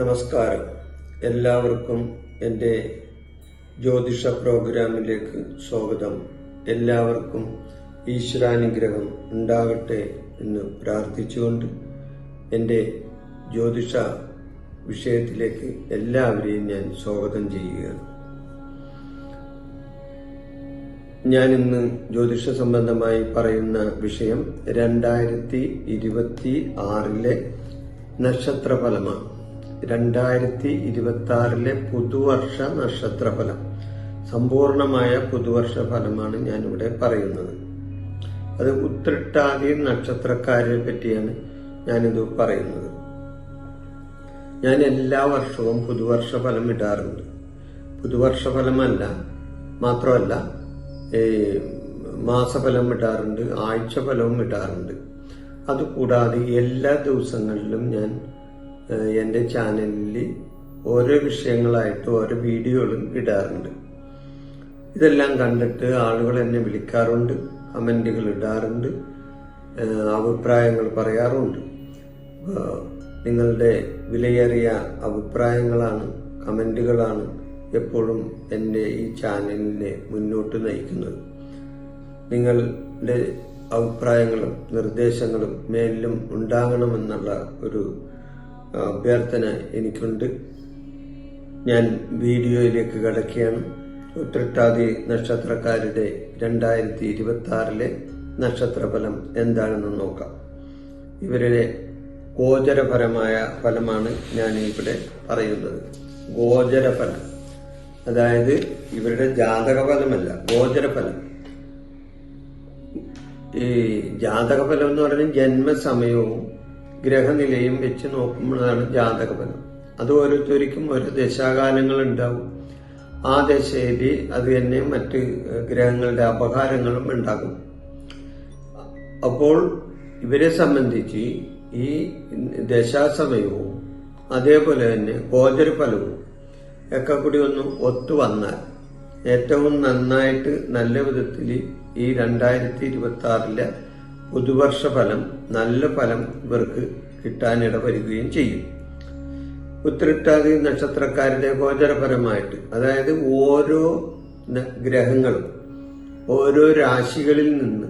നമസ്കാരം. എല്ലാവർക്കും എന്റെ ജ്യോതിഷ പ്രോഗ്രാമിലേക്ക് സ്വാഗതം. എല്ലാവർക്കും ഈശ്വരാനുഗ്രഹം ഉണ്ടാകട്ടെ എന്ന് പ്രാർത്ഥിച്ചുകൊണ്ട് എന്റെ ജ്യോതിഷ വിഷയത്തിലേക്ക് എല്ലാവരെയും ഞാൻ സ്വാഗതം ചെയ്യുകയാണ്. ഞാൻ ഇന്ന് ജ്യോതിഷ സംബന്ധമായി പറയുന്ന വിഷയം രണ്ടായിരത്തി ഇരുപത്തി ആറിലെ നക്ഷത്രഫലമാണ്. രണ്ടായിരത്തി ഇരുപത്തി ആറിലെ പുതുവർഷ നക്ഷത്രഫലം. സമ്പൂർണമായ പുതുവർഷ ഫലമാണ് ഞാനിവിടെ പറയുന്നത്. അത് ഉത്രട്ടാതി നക്ഷത്രക്കാരെ പറ്റിയാണ് ഞാനിത് പറയുന്നത്. ഞാൻ എല്ലാ വർഷവും പുതുവർഷ ഫലം ഇടാറുണ്ട്. പുതുവർഷ ഫലമല്ല മാത്രമല്ല മാസഫലം ഇടാറുണ്ട് ആഴ്ച ഫലവും ഇടാറുണ്ട് അതുകൂടാതെ എല്ലാ ദിവസങ്ങളിലും ഞാൻ എന്റെ ചാനലിൽ ഓരോ വിഷയങ്ങളായിട്ട് ഓരോ വീഡിയോകളും ഇടാറുണ്ട്. ഇതെല്ലാം കണ്ടിട്ട് ആളുകൾ എന്നെ വിളിക്കാറുണ്ട് കമന്റുകൾ ഇടാറുണ്ട് അഭിപ്രായങ്ങൾ പറയാറുണ്ട്. നിങ്ങളുടെ വിലയേറിയ അഭിപ്രായങ്ങളാണ് കമന്റുകളാണ് എപ്പോഴും എന്റെ ഈ ചാനലിനെ മുന്നോട്ട് നയിക്കുന്നത്. നിങ്ങളുടെ അഭിപ്രായങ്ങളും നിർദ്ദേശങ്ങളും മേലിലും ഉണ്ടാകണമെന്നുള്ള ഒരു അഭ്യർത്ഥന എനിക്കുണ്ട്. ഞാൻ വീഡിയോയിലേക്ക് കടക്കുകയാണ്. ഉത്രട്ടാതി നക്ഷത്രക്കാരുടെ രണ്ടായിരത്തി ഇരുപത്തി ആറിലെ നക്ഷത്രഫലം എന്താണെന്ന് നോക്കാം. ഇവരുടെ ഗോചരപരമായ ഫലമാണ് ഞാൻ ഇവിടെ പറയുന്നത്. ഗോചരഫലം. അതായത് ഇവരുടെ ജാതകഫലമല്ല ഗോചരഫലം. ഈ ജാതകഫലം എന്ന് പറയുന്നത് ജന്മസമയവും ഗ്രഹനിലയും വെച്ച് നോക്കുമ്പോഴാണ് ജാതകഫലം. അത് ഓരോരുത്തർക്കും ഓരോ ദശാകാലങ്ങൾ ഉണ്ടാവും ആ ദശയിൽ അത് തന്നെ മറ്റ് ഗ്രഹങ്ങളുടെ അപകാരങ്ങളും ഉണ്ടാകും. അപ്പോൾ ഇവരെ സംബന്ധിച്ച് ഈ ദശാസമയവും അതേപോലെ തന്നെ ഗോചരഫലവും ഒക്കെ കൂടി ഒന്ന് ഒത്തു വന്നാൽ ഏറ്റവും നന്നായിട്ട് നല്ല വിധത്തിൽ ഈ രണ്ടായിരത്തി ഇരുപത്തി ആറിലെ പുതുവർഷ ഫലം നല്ല ഫലം ഇവർക്ക് കിട്ടാനിട വരികയും ചെയ്യും. ഉത്തരട്ടാതി നക്ഷത്രക്കാരുടെ ഗോചരപരമായിട്ട് അതായത് ഓരോ ഗ്രഹങ്ങളും ഓരോ രാശികളിൽ നിന്ന്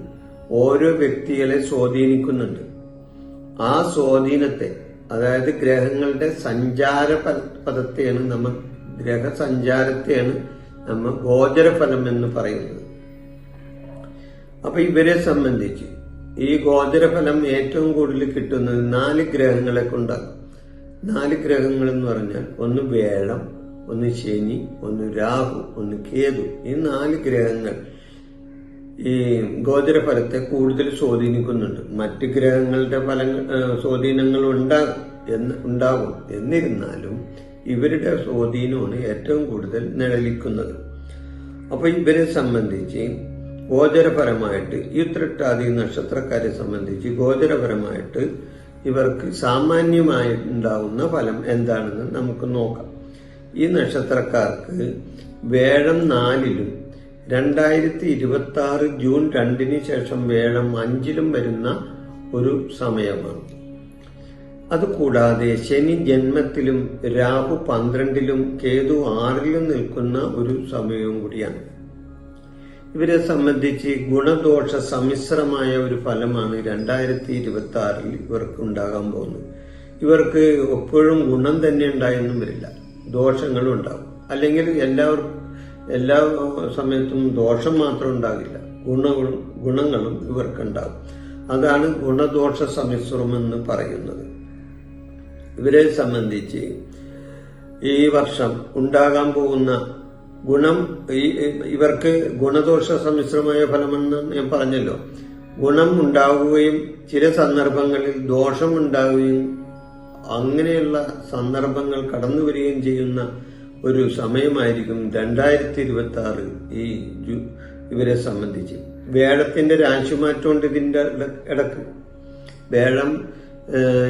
ഓരോ വ്യക്തികളെ സ്വാധീനിക്കുന്നുണ്ട്. ആ സ്വാധീനത്തെ അതായത് ഗ്രഹങ്ങളുടെ സഞ്ചാര പദത്തെയാണ് നമ്മൾ ഗ്രഹസഞ്ചാരത്തെയാണ് നമ്മൾ ഗോചരഫലം എന്ന് പറയുന്നത്. അപ്പൊ ഇവരെ സംബന്ധിച്ച് ഈ ഗോചരഫലം ഏറ്റവും കൂടുതൽ കിട്ടുന്നത് നാല് ഗ്രഹങ്ങളെ കൊണ്ടാണ്. നാല് ഗ്രഹങ്ങൾ എന്ന് പറഞ്ഞാൽ ഒന്ന് വേഴം ഒന്ന് ശനി ഒന്ന് രാഹു ഒന്ന് കേതു. ഈ നാല് ഗ്രഹങ്ങൾ ഈ ഗോചരഫലത്തെ കൂടുതൽ സ്വാധീനിക്കുന്നുണ്ട്. മറ്റ് ഗ്രഹങ്ങളുടെ ഫലങ്ങൾ സ്വാധീനങ്ങൾ ഉണ്ടാകും എന്ന് ഉണ്ടാകും. എന്നിരുന്നാലും ഇവരുടെ സ്വാധീനമാണ് ഏറ്റവും കൂടുതൽ നിഴലിക്കുന്നത്. അപ്പോൾ ഇവരെ സംബന്ധിച്ച് ഗോചരപരമായിട്ട് ഈ തൃട്ടാതി നക്ഷത്രക്കാരെ സംബന്ധിച്ച് ഗോചരപരമായിട്ട് ഇവർക്ക് സാമാന്യമായി ഉണ്ടാവുന്ന ഫലം എന്താണെന്ന് നമുക്ക് നോക്കാം. ഈ നക്ഷത്രക്കാർക്ക് വേഴം നാലിലും രണ്ടായിരത്തി ഇരുപത്തി ആറ് ജൂൺ രണ്ടിന് ശേഷം വേഴം അഞ്ചിലും വരുന്ന ഒരു സമയമാണ്. അതുകൂടാതെ ശനി ജന്മത്തിലും രാഹു പന്ത്രണ്ടിലും കേതു ആറിലും നിൽക്കുന്ന ഒരു സമയവും കൂടിയാണ്. ഇവരെ സംബന്ധിച്ച് ഗുണദോഷ സമ്മിശ്രമായ ഒരു ഫലമാണ് രണ്ടായിരത്തി ഇരുപത്തി ആറിൽ ഇവർക്ക് ഉണ്ടാകാൻ പോകുന്നത്. ഇവർക്ക് എപ്പോഴും ഗുണം തന്നെ ഉണ്ടായെന്നും വരില്ല. ദോഷങ്ങളും ഉണ്ടാകും. അല്ലെങ്കിൽ എല്ലാവർക്കും എല്ലാ സമയത്തും ദോഷം മാത്രം ഉണ്ടാകില്ല. ഗുണങ്ങളും ഗുണങ്ങളും ഇവർക്കുണ്ടാകും. അതാണ് ഗുണദോഷ സമ്മിശ്രം എന്ന് പറയുന്നത്. ഇവരെ സംബന്ധിച്ച് ഈ വർഷം ഉണ്ടാകാൻ പോകുന്ന ഗുണം ഇവർക്ക് ഗുണദോഷ സമ്മിശ്രമായ ഫലമെന്ന് ഞാൻ പറഞ്ഞല്ലോ. ഗുണം ഉണ്ടാവുകയും ചില സന്ദർഭങ്ങളിൽ ദോഷം ഉണ്ടാവുകയും അങ്ങനെയുള്ള സന്ദർഭങ്ങൾ കടന്നു വരികയും ചെയ്യുന്ന ഒരു സമയമായിരിക്കും രണ്ടായിരത്തി ഇരുപത്തി ആറ് ഈ ഇവരെ സംബന്ധിച്ച്. വേഴത്തിന്റെ രാശി കൊണ്ട് ഇതിന്റെ ഇടയ്ക്ക്. വേഴം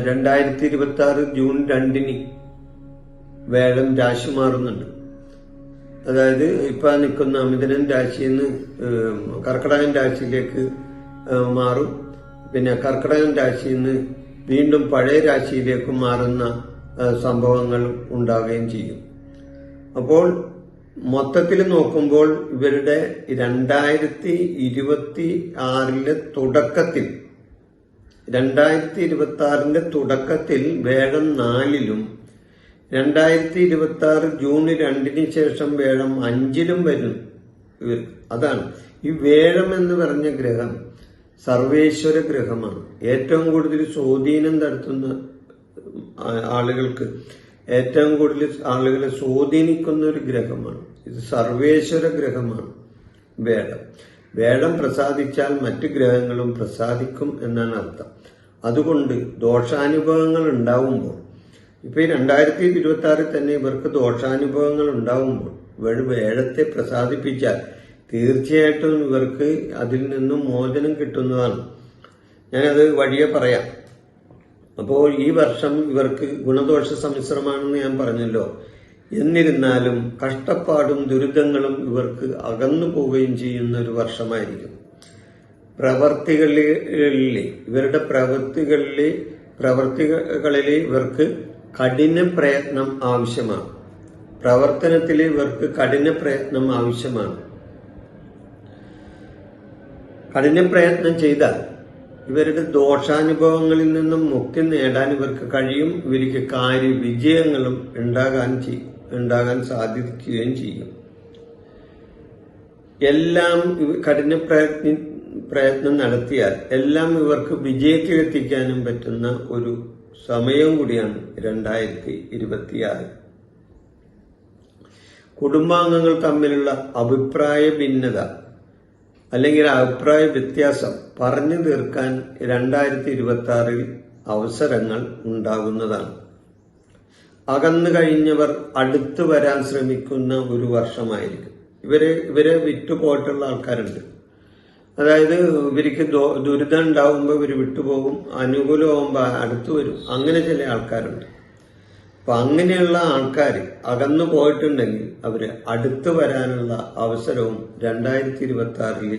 രണ്ടായിരത്തി ഇരുപത്തി ആറ് ജൂൺ രണ്ടിന് വേഴം രാശി മാറുന്നുണ്ട്. അതായത് ഇപ്പൊ നിൽക്കുന്ന അമിതനൻ രാശിയിൽ നിന്ന് കർക്കിടകൻ രാശിയിലേക്ക് മാറും. പിന്നെ കർക്കിടകൻ രാശിയിൽ നിന്ന് വീണ്ടും പഴയ രാശിയിലേക്ക് മാറുന്ന സംഭവങ്ങൾ ഉണ്ടാവുകയും ചെയ്യും. അപ്പോൾ മൊത്തത്തിൽ നോക്കുമ്പോൾ ഇവരുടെ രണ്ടായിരത്തി ഇരുപത്തി ആറിലെ തുടക്കത്തിൽ രണ്ടായിരത്തി ഇരുപത്തി ആറിന്റെ തുടക്കത്തിൽ വേഗം നാലിലും രണ്ടായിരത്തി ഇരുപത്തി ആറ് ജൂൺ രണ്ടിന് ശേഷം വേഴം അഞ്ചിലും വരും. അതാണ്. ഈ വേഴം എന്ന് പറഞ്ഞ ഗ്രഹം സർവേശ്വര ഗ്രഹമാണ്. ഏറ്റവും കൂടുതൽ സ്വാധീനം നടത്തുന്ന ആളുകൾക്ക് ഏറ്റവും കൂടുതൽ ആളുകളെ സ്വാധീനിക്കുന്ന ഒരു ഗ്രഹമാണ്. ഇത് സർവേശ്വര ഗ്രഹമാണ് വേടം വേടം പ്രസാദിച്ചാൽ മറ്റു ഗ്രഹങ്ങളും പ്രസാദിക്കും എന്നാണ് അർത്ഥം. അതുകൊണ്ട് ദോഷാനുഭവങ്ങൾ ഉണ്ടാവുമ്പോൾ ഇപ്പൊ ഈ രണ്ടായിരത്തി ഇരുപത്തി ആറിൽ തന്നെ ഇവർക്ക് ദോഷാനുഭവങ്ങൾ ഉണ്ടാവുമ്പോൾ ഇവർ വേഴത്തെ പ്രസാദിപ്പിച്ചാൽ തീർച്ചയായിട്ടും ഇവർക്ക് അതിൽ നിന്നും മോചനം കിട്ടുന്നതാണ്. ഞാനത് വഴിയെ പറയാം. അപ്പോൾ ഈ വർഷം ഇവർക്ക് ഗുണദോഷ സമ്മിശ്രമാണെന്ന് ഞാൻ പറഞ്ഞല്ലോ. എന്നിരുന്നാലും കഷ്ടപ്പാടും ദുരിതങ്ങളും ഇവർക്ക് അകന്നു പോവുകയും ചെയ്യുന്ന ഒരു വർഷമായിരിക്കും. പ്രവർത്തികളിൽ ഇവരുടെ പ്രവൃത്തികളിൽ പ്രവർത്തികളിൽ ഇവർക്ക് കഠിന പ്രയത്നം ആവശ്യമാണ്. പ്രവർത്തനത്തിൽ ഇവർക്ക് കഠിന പ്രയത്നം ആവശ്യമാണ്. കഠിന പ്രയത്നം ചെയ്താൽ ഇവരുടെ ദോഷാനുഭവങ്ങളിൽ നിന്നും മുക്തി നേടാൻ ഇവർക്ക് കഴിയും. ഇവർക്ക് കാര്യ വിജയങ്ങളും ഉണ്ടാകാൻ ഉണ്ടാകാൻ സാധിക്കുകയും ചെയ്യും. എല്ലാം കഠിന പ്രയത്നി പ്രയത്നം നടത്തിയാൽ എല്ലാം ഇവർക്ക് വിജയത്തിലെത്തിക്കാനും പറ്റുന്ന ഒരു സമയം കൂടിയാണ് രണ്ടായിരത്തി ഇരുപത്തിയാറ്. കുടുംബാംഗങ്ങൾ തമ്മിലുള്ള അഭിപ്രായ ഭിന്നത അല്ലെങ്കിൽ അഭിപ്രായ വ്യത്യാസം പറഞ്ഞു തീർക്കാൻ രണ്ടായിരത്തി ഇരുപത്തി ആറിൽ അവസരങ്ങൾ ഉണ്ടാകുന്നതാണ്. അകന്നു കഴിഞ്ഞവർ അടുത്തു വരാൻ ശ്രമിക്കുന്ന ഒരു വർഷമായിരിക്കും. ഇവരെ ഇവരെ വിട്ടുപോയിട്ടുള്ള ആൾക്കാരുണ്ട്. അതായത് ഇവർക്ക് ദുരിതം ഉണ്ടാവുമ്പോൾ ഇവർ വിട്ടുപോകും അനുകൂലമാകുമ്പോൾ അടുത്തു വരും. അങ്ങനെ ചില ആൾക്കാരുണ്ട്. അപ്പം അങ്ങനെയുള്ള ആൾക്കാർ അകന്നു പോയിട്ടുണ്ടെങ്കിൽ അവർ അടുത്ത് വരാനുള്ള അവസരവും രണ്ടായിരത്തി ഇരുപത്തി ആറിൽ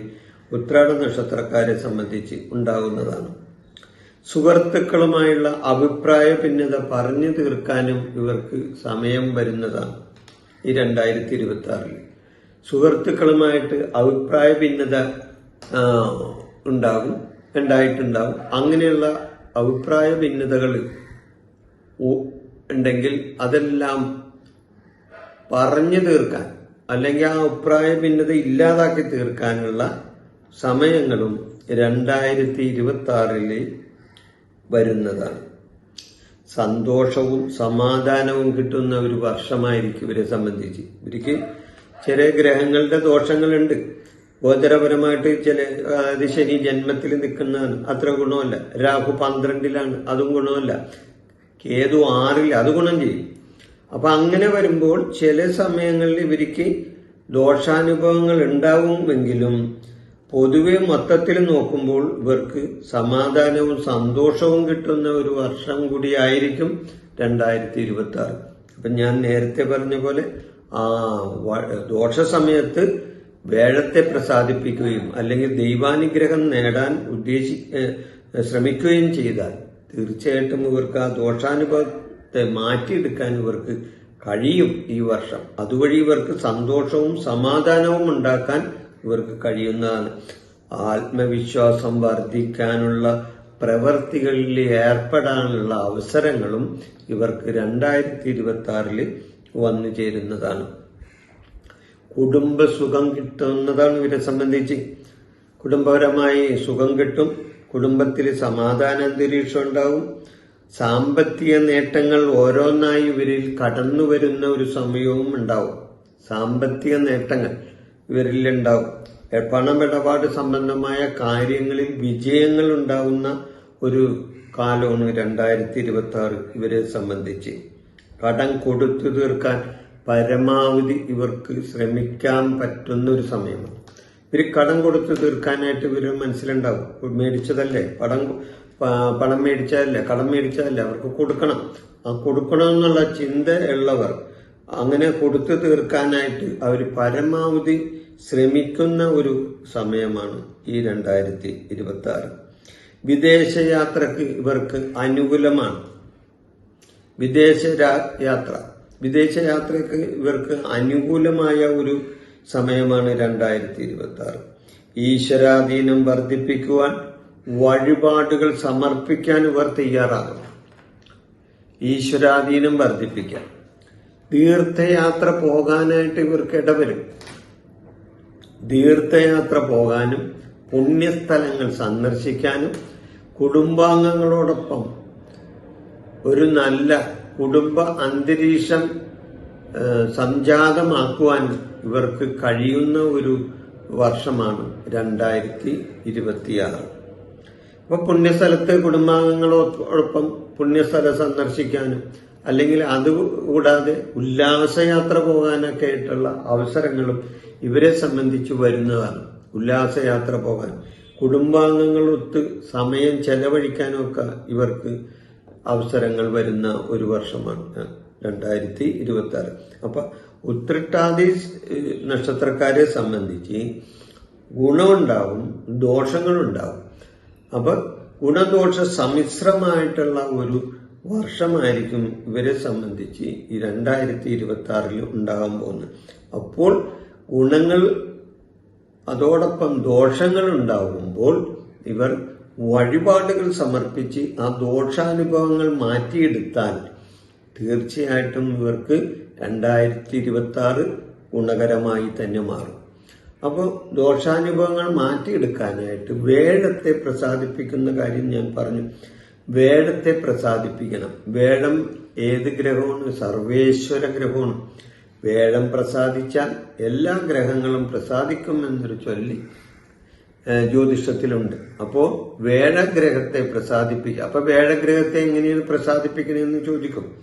ഉത്രാട നക്ഷത്രക്കാരെ സംബന്ധിച്ച് ഉണ്ടാകുന്നതാണ്. സുഹൃത്തുക്കളുമായുള്ള അഭിപ്രായ ഭിന്നത പറഞ്ഞു തീർക്കാനും ഇവർക്ക് സമയം വരുന്നതാണ് ഈ രണ്ടായിരത്തി ഇരുപത്തി ആറിൽ സുഹൃത്തുക്കളുമായിട്ട് അഭിപ്രായ ഭിന്നത ഉണ്ടാകും ഉണ്ടായിട്ടുണ്ടാകും. അങ്ങനെയുള്ള അഭിപ്രായ ഭിന്നതകൾ ഉണ്ടെങ്കിൽ അതെല്ലാം പറഞ്ഞു തീർക്കാൻ അല്ലെങ്കിൽ ആ അഭിപ്രായ ഭിന്നത ഇല്ലാതാക്കി തീർക്കാനുള്ള സമയങ്ങളും രണ്ടായിരത്തി ഇരുപത്തി ആറിൽ വരുന്നതാണ്. സന്തോഷവും സമാധാനവും കിട്ടുന്ന ഒരു വർഷമായിരിക്കും ഇവരെ സംബന്ധിച്ച്. ഇവർക്ക് ചില ഗ്രഹങ്ങളുടെ ദോഷങ്ങളുണ്ട്. ഗോചരപരമായിട്ട് ചില അത് ശനി ജന്മത്തിൽ നിൽക്കുന്നതാണ്. അത്ര ഗുണമല്ല. രാഹു പന്ത്രണ്ടിലാണ് അതും ഗുണമല്ല. കേതു ആറിൽ അത് ഗുണം ചെയ്യും. അപ്പൊ അങ്ങനെ വരുമ്പോൾ ചില സമയങ്ങളിൽ ഇവർക്ക് ദോഷാനുഭവങ്ങൾ ഉണ്ടാവുമെങ്കിലും പൊതുവെ മൊത്തത്തിൽ നോക്കുമ്പോൾ ഇവർക്ക് സമാധാനവും സന്തോഷവും കിട്ടുന്ന ഒരു വർഷം കൂടിയായിരിക്കും രണ്ടായിരത്തി ഇരുപത്തി ആറ് അപ്പൊ ഞാൻ നേരത്തെ പറഞ്ഞ പോലെ ആ ദോഷ സമയത്ത് വേഴത്തെ പ്രസാദിപ്പിക്കുകയും അല്ലെങ്കിൽ ദൈവാനുഗ്രഹം നേടാൻ ഉദ്ദേശി ശ്രമിക്കുകയും ചെയ്താൽ തീർച്ചയായിട്ടും ഇവർക്ക് ആ ദോഷാനുഭവത്തെ മാറ്റിയെടുക്കാൻ ഇവർക്ക് കഴിയും ഈ വർഷം. അതുവഴി ഇവർക്ക് സന്തോഷവും സമാധാനവും ഉണ്ടാക്കാൻ ഇവർക്ക് കഴിയുന്നതാണ്. ആത്മവിശ്വാസം വർദ്ധിക്കാനുള്ള പ്രവർത്തികളിൽ ഏർപ്പെടാനുള്ള അവസരങ്ങളും ഇവർക്ക് രണ്ടായിരത്തി ഇരുപത്തി ആറിൽ വന്നു ചേരുന്നതാണ്. കുടുംബ സുഖം കിട്ടുന്നതാണ് ഇവരെ സംബന്ധിച്ച്. കുടുംബപരമായി സുഖം കിട്ടും കുടുംബത്തിൽ സമാധാന അന്തരീക്ഷം ഉണ്ടാവും. സാമ്പത്തിക നേട്ടങ്ങൾ ഓരോന്നായി ഇവരിൽ കടന്നു വരുന്ന ഒരു സമയവും ഉണ്ടാവും. സാമ്പത്തിക നേട്ടങ്ങൾ ഇവരിൽ ഉണ്ടാവും. പണമിടപാട് സംബന്ധമായ കാര്യങ്ങളിൽ വിജയങ്ങൾ ഉണ്ടാവുന്ന ഒരു കാലമാണ് രണ്ടായിരത്തി ഇരുപത്തി ആറ് ഇവരെ സംബന്ധിച്ച്. കടം കൊടുത്തു തീർക്കാൻ പരമാവധി ഇവർക്ക് ശ്രമിക്കാൻ പറ്റുന്ന ഒരു സമയമാണ്. ഇവർ കടം കൊടുത്ത് തീർക്കാനായിട്ട് ഇവർ മനസ്സിലുണ്ടാവും. മേടിച്ചതല്ലേ? പടം പണം മേടിച്ചതല്ലേ? കടം മേടിച്ചതല്ലേ? അവർക്ക് കൊടുക്കണം. ആ കൊടുക്കണം എന്നുള്ള ചിന്ത ഉള്ളവർ അങ്ങനെ കൊടുത്തു തീർക്കാനായിട്ട് അവർ പരമാവധി ശ്രമിക്കുന്ന ഒരു സമയമാണ് ഈ രണ്ടായിരത്തി ഇരുപത്തി ആറ് വിദേശയാത്രക്ക് ഇവർക്ക് അനുകൂലമാണ്. വിദേശ രാ- യാത്ര വിദേശയാത്രയ്ക്ക് ഇവർക്ക് അനുകൂലമായ ഒരു സമയമാണ് രണ്ടായിരത്തി ഇരുപത്തി ആറ് ഈശ്വരാധീനം വർദ്ധിപ്പിക്കുവാൻ വഴിപാടുകൾ സമർപ്പിക്കാൻ ഇവർ തയ്യാറാകണം ഈശ്വരാധീനം വർദ്ധിപ്പിക്കാൻ. തീർത്ഥയാത്ര പോകാനായിട്ട് ഇവർക്ക് ഇടവരും. തീർത്ഥയാത്ര പോകാനും പുണ്യസ്ഥലങ്ങൾ സന്ദർശിക്കാനും കുടുംബാംഗങ്ങളോടൊപ്പം ഒരു നല്ല കുടുംബ അന്തരീക്ഷം സംജാതമാക്കുവാൻ ഇവർക്ക് കഴിയുന്ന ഒരു വർഷമാണ് രണ്ടായിരത്തി ഇരുപത്തിയാറ് അപ്പൊ പുണ്യസ്ഥലത്ത് കുടുംബാംഗങ്ങളോടൊപ്പം പുണ്യസ്ഥലം സന്ദർശിക്കാനും അല്ലെങ്കിൽ അത് കൂടാതെ ഉല്ലാസയാത്ര പോകാനൊക്കെ ആയിട്ടുള്ള അവസരങ്ങളും ഇവരെ സംബന്ധിച്ച് വരുന്നതാണ്. ഉല്ലാസയാത്ര പോകാൻ. കുടുംബാംഗങ്ങളൊത്ത് സമയം ചെലവഴിക്കാനൊക്കെ ഇവർക്ക് അവസരങ്ങൾ വരുന്ന ഒരു വർഷമാണ്. രണ്ടായിരത്തി ഇരുപത്തി ആറ് അപ്പൊ ഉത്രട്ടാതി നക്ഷത്രക്കാരെ സംബന്ധിച്ച് ഗുണമുണ്ടാവും ദോഷങ്ങളുണ്ടാവും. അപ്പൊ ഗുണദോഷ സമ്മിശ്രമായിട്ടുള്ള ഒരു വർഷമായിരിക്കും ഇവരെ സംബന്ധിച്ച് ഈ രണ്ടായിരത്തി ഇരുപത്തി ആറിൽ ഉണ്ടാകാൻ പോകുന്നത്. അപ്പോൾ ഗുണങ്ങൾ അതോടൊപ്പം ദോഷങ്ങൾ ഉണ്ടാകുമ്പോൾ ഇവർ വഴിപാടുകൾ സമർപ്പിച്ച് ആ ദോഷാനുഭവങ്ങൾ മാറ്റിയെടുത്താൽ തീർച്ചയായിട്ടും ഇവർക്ക് രണ്ടായിരത്തി ഇരുപത്തി ആറ് ഗുണകരമായി തന്നെ മാറും. അപ്പോൾ ദോഷാനുഭവങ്ങൾ മാറ്റിയെടുക്കാനായിട്ട് വേടത്തെ പ്രസാദിപ്പിക്കുന്ന കാര്യം ഞാൻ പറഞ്ഞു. വേടത്തെ പ്രസാദിപ്പിക്കണം. വേടം ഏത് ഗ്രഹമാണ്? സർവേശ്വര ഗ്രഹമാണ്. വേടം പ്രസാദിച്ചാൽ എല്ലാ ഗ്രഹങ്ങളും പ്രസാദിക്കും എന്നൊരു ചൊല്ലി ജ്യോതിഷത്തിലുണ്ട്. അപ്പോ വേഴഗ്രഹത്തെ പ്രസാദിപ്പിക്കുക അപ്പൊ വേഴഗ്രഹത്തെ എങ്ങനെയാണ് പ്രസാദിപ്പിക്കണമെന്ന് ചോദിക്കും.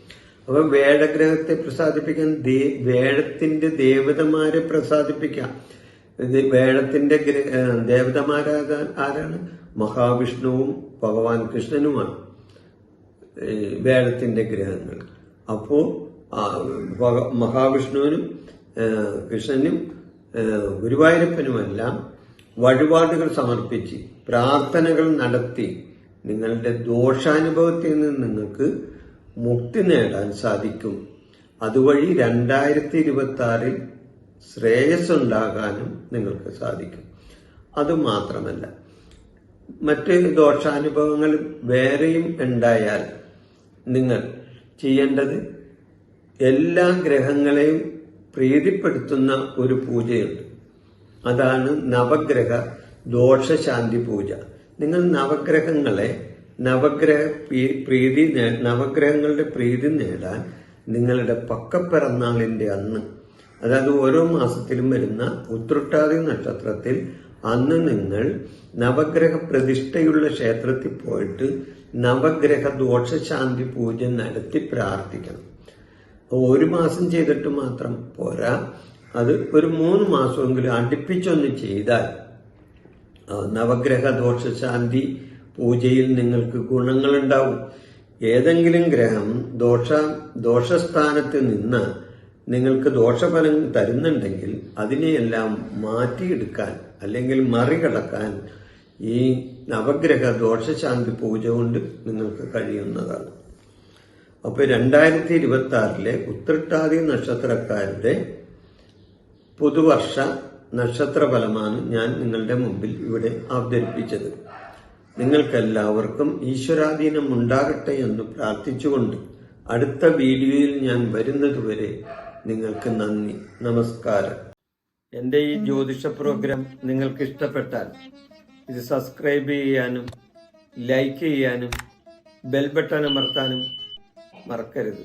അപ്പൊ വേഴഗ്രഹത്തെ പ്രസാദിപ്പിക്കാൻ വേടത്തിന്റെ ദേവതമാരെ പ്രസാദിപ്പിക്കാം. വേഴത്തിന്റെ ദേവതമാരാകാൻ ആരാണ്? മഹാവിഷ്ണുവും ഭഗവാൻ കൃഷ്ണനുമാണ്. വേഴത്തിന്റെ ഗ്രഹങ്ങൾ. അപ്പോ മഹാവിഷ്ണുവിനും കൃഷ്ണനും ഗുരുവായൂരപ്പനുമെല്ലാം വഴിപാടുകൾ സമർപ്പിച്ച് പ്രാർത്ഥനകൾ നടത്തി നിങ്ങളുടെ ദോഷാനുഭവത്തിൽ നിന്ന് നിങ്ങൾക്ക് മുക്തി നേടാൻ സാധിക്കും. അതുവഴി രണ്ടായിരത്തി ഇരുപത്തി ആറിൽ ശ്രേയസ് ഉണ്ടാകാനും നിങ്ങൾക്ക് സാധിക്കും. അതുമാത്രമല്ല മറ്റ് ദോഷാനുഭവങ്ങൾ വേറെയും ഉണ്ടായാൽ നിങ്ങൾ ചെയ്യേണ്ടത് എല്ലാ ഗ്രഹങ്ങളെയും പ്രീതിപ്പെടുത്തുന്ന ഒരു പൂജയുണ്ട്. അതാണ് നവഗ്രഹ ദോഷശാന്തി പൂജ. നിങ്ങൾ നവഗ്രഹങ്ങളെ നവഗ്രഹ പ്രീതി നവഗ്രഹങ്ങളുടെ പ്രീതി നേടാൻ നിങ്ങളുടെ പക്കപ്പിറന്നാളിന്റെ അന്ന് അതായത് ഓരോ മാസത്തിലും വരുന്ന ഉത്രട്ടാതി നക്ഷത്രത്തിൽ അന്ന് നിങ്ങൾ നവഗ്രഹ പ്രതിഷ്ഠയുള്ള ക്ഷേത്രത്തിൽ പോയിട്ട് നവഗ്രഹ ദോഷശാന്തി പൂജ നടത്തി പ്രാർത്ഥിക്കണം. ഒരു മാസം ചെയ്തിട്ട് മാത്രം പോരാ. അത് ഒരു മൂന്ന് മാസമെങ്കിലും അടുപ്പിച്ചൊന്ന് ചെയ്താൽ നവഗ്രഹ ദോഷശാന്തി പൂജയിൽ നിങ്ങൾക്ക് ഗുണങ്ങളുണ്ടാവും. ഏതെങ്കിലും ഗ്രഹം ദോഷ ദോഷസ്ഥാനത്ത് നിന്ന് നിങ്ങൾക്ക് ദോഷഫലം തരുന്നുണ്ടെങ്കിൽ അതിനെയെല്ലാം മാറ്റിയെടുക്കാൻ അല്ലെങ്കിൽ മറികടക്കാൻ ഈ നവഗ്രഹ ദോഷശാന്തി പൂജ കൊണ്ട് നിങ്ങൾക്ക് കഴിയുന്നതാണ്. അപ്പോൾ രണ്ടായിരത്തി ഇരുപത്തി ആറിലെ ഉത്രട്ടാതി നക്ഷത്രക്കാരുടെ പുതുവർഷ നക്ഷത്രഫലമാണ് ഞാൻ നിങ്ങളുടെ മുമ്പിൽ ഇവിടെ അവതരിപ്പിച്ചത്. നിങ്ങൾക്കെല്ലാവർക്കും ഈശ്വരാധീനം ഉണ്ടാകട്ടെ എന്ന് പ്രാർത്ഥിച്ചുകൊണ്ട് അടുത്ത വീഡിയോയിൽ ഞാൻ വരുന്നതുവരെ നിങ്ങൾക്ക് നന്ദി നമസ്കാരം. എന്റെ ഈ ജ്യോതിഷ പ്രോഗ്രാം നിങ്ങൾക്ക് ഇഷ്ടപ്പെട്ടാൽ ഇത് സബ്സ്ക്രൈബ് ചെയ്യാനും ലൈക്ക് ചെയ്യാനും ബെൽ ബട്ടൺ അമർത്താനും മറക്കരുത്.